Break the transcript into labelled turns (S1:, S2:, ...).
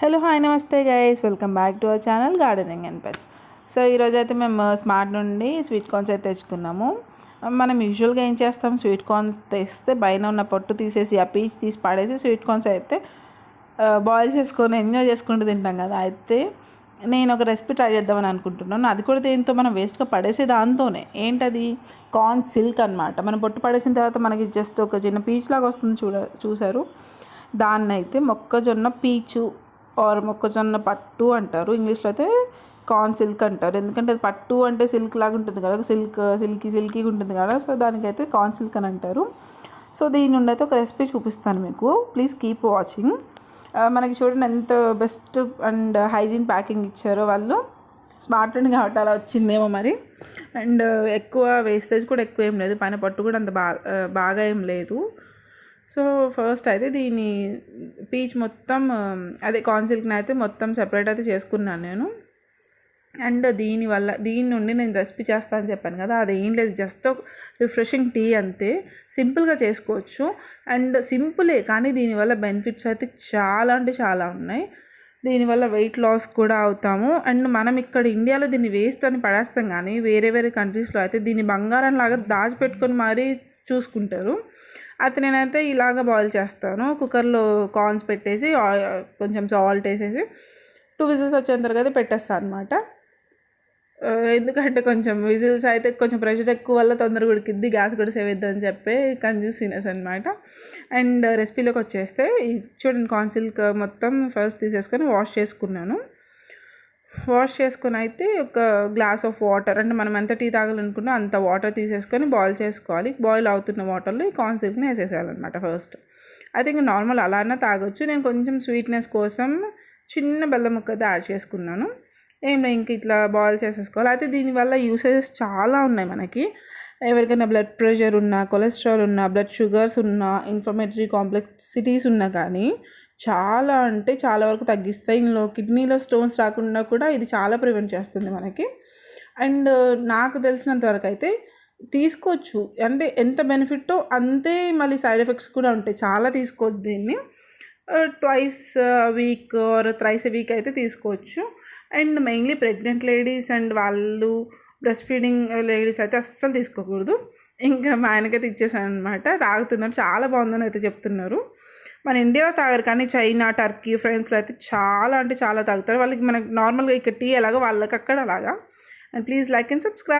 S1: Hello hi నమస్తే guys welcome back to our channel gardening and pets so ఈరోజు అయితే మేము uh, స్మార్ట్ నుండి స్వీట్ కార్న్స్ అయితే తెచ్చుకున్నాము. Uh, మనం యూజువల్గా ఏం చేస్తాం? స్వీట్ కార్న్స్ తెస్తే పైన ఉన్న పొట్టు తీసేసి ఆ పీచ్ తీసి పాడేసి స్వీట్ కార్న్స్ అయితే uh, బాయిల్ చేసుకొని ఎంజాయ్ చేసుకుంటూ తింటాం కదా. అయితే నేను ఒక రెసిపీ ట్రై చేద్దామని అనుకుంటున్నాను. అది కూడా దీంతో మనం వేస్ట్గా పడేసే దాంతోనే. ఏంటది? కార్న్ సిల్క్ అనమాట మనం పొట్టు పడేసిన తర్వాత మనకి జస్ట్ ఒక చిన్న పీచ్ లాగా వస్తుంది చూడ చూసారు దాన్ని అయితే మొక్కజొన్న పీచు ఆర్ మొక్కజొన్న పట్టు అంటారు. ఇంగ్లీష్లో అయితే కార్న్ సిల్క్ అంటారు. ఎందుకంటే అది పట్టు అంటే సిల్క్ లాగా ఉంటుంది కదా. సిల్క్ సిల్కీ సిల్కీగా ఉంటుంది కదా. సో దానికైతే కార్న్ సిల్క్ అని అంటారు. సో దీని నుండి అయితే ఒక రెసిపీ చూపిస్తాను మీకు. Please keep watching. మనకి చూడండి ఎంత బెస్ట్ అండ్ హైజీన్ ప్యాకింగ్ ఇచ్చారో వాళ్ళు. స్మార్ట్ అండ్ కాబట్టి అలా వచ్చిందేమో మరి. అండ్ ఎక్కువ వేస్టేజ్ కూడా ఎక్కువ ఏం లేదు. పైన పట్టు కూడా అంత బాగా బాగా ఏం లేదు. సో ఫస్ట్ అయితే దీని పీచ్ మొత్తం అదే కాన్సిల్క్ని అయితే మొత్తం సెపరేట్ అయితే చేసుకున్నాను నేను. అండ్ దీనివల్ల దీని నుండి నేను రెసిపీ చేస్తాను చెప్పాను కదా అది ఏం లేదు జస్ట్ రిఫ్రెషింగ్ టీ అంతే. సింపుల్గా చేసుకోవచ్చు. అండ్ సింపులే కానీ దీనివల్ల బెనిఫిట్స్ అయితే చాలా అంటే చాలా ఉన్నాయి. దీనివల్ల వెయిట్ లాస్ కూడా అవుతాము. అండ్ మనం ఇక్కడ ఇండియాలో దీన్ని వేస్ట్ అని పడేస్తాం కానీ వేరే వేరే కంట్రీస్లో అయితే దీన్ని బంగారం లాగా దాచిపెట్టుకొని మరీ చూసుకుంటారు. అయితే నేనైతే ఇలాగ బాయిల్ చేస్తాను. కుక్కర్లో కార్న్స్ పెట్టేసి కొంచెం సాల్ట్ వేసేసి టూ విజిల్స్ వచ్చేంత తర్వాత పెట్టేస్తాను అనమాట ఎందుకంటే కొంచెం విజిల్స్ అయితే కొంచెం ప్రెషర్ ఎక్కువ వల్ల తొందరగా ఉడికిద్ది గ్యాస్ కూడా సేవ్ అని చెప్పి కన్జ్యూసినెస్ అనమాట అండ్ రెసిపీలోకి వచ్చేస్తే చూడండి కాన్సిల్క్ మొత్తం ఫస్ట్ తీసేసుకొని వాష్ చేసుకున్నాను. వాష్ చేసుకొని అయితే ఒక గ్లాస్ ఆఫ్ వాటర్ అంటే మనం ఎంత టీ తాగాలనుకున్నా అంత వాటర్ తీసేసుకొని బాయిల్ చేసుకోవాలి. బాయిల్ అవుతున్న వాటర్లో ఈ కార్న్ సిల్క్ని వేసేసేయాలన్నమాట ఫస్ట్. అయితే ఇంకా నార్మల్ అలానే తాగొచ్చు. నేను కొంచెం స్వీట్నెస్ కోసం చిన్న బెల్లం ముక్క అయితే యాడ్ చేసుకున్నాను. ఏం ఇంక ఇట్లా బాయిల్ చేసేసుకోవాలి. అయితే దీనివల్ల యూసేజెస్ చాలా ఉన్నాయి మనకి. ఎవరికైనా బ్లడ్ ప్రెషర్ ఉన్నా కొలెస్ట్రాల్ ఉన్నా బ్లడ్ షుగర్స్ ఉన్నా ఇన్ఫర్మేటరీ కాంప్లెక్సిటీస్ ఉన్నా కానీ చాలా అంటే చాలా వరకు తగ్గిస్తాయి. ఇందులో కిడ్నీలో స్టోన్స్ రాకుండా కూడా ఇది చాలా ప్రివెంట్ చేస్తుంది మనకి. అండ్ నాకు తెలిసినంత వరకు అయితే తీసుకోవచ్చు. అంటే ఎంత బెనిఫిట్టో అంతే మళ్ళీ సైడ్ ఎఫెక్ట్స్ కూడా ఉంటాయి. చాలా తీసుకోవచ్చు దీన్ని. Twice week or thrice week అయితే తీసుకోవచ్చు. And mainly pregnant ladies and వాళ్ళు బ్రెస్ట్ ఫీడింగ్ లేడీస్ అయితే అస్సలు తీసుకోకూడదు. ఇంకా మా ఆయనకైతే ఇచ్చేసాను అనమాట తాగుతున్నారు. చాలా బాగుందని అయితే చెప్తున్నారు. మన ఇండియాలో తాగరు కానీ చైనా టర్కీ ఫ్రెండ్స్లో అయితే చాలా అంటే చాలా తాగుతారు. వాళ్ళకి మనకి నార్మల్గా ఇక్కడ టీ ఎలాగో వాళ్ళకి అక్కడ అలాగా. And please like and subscribe.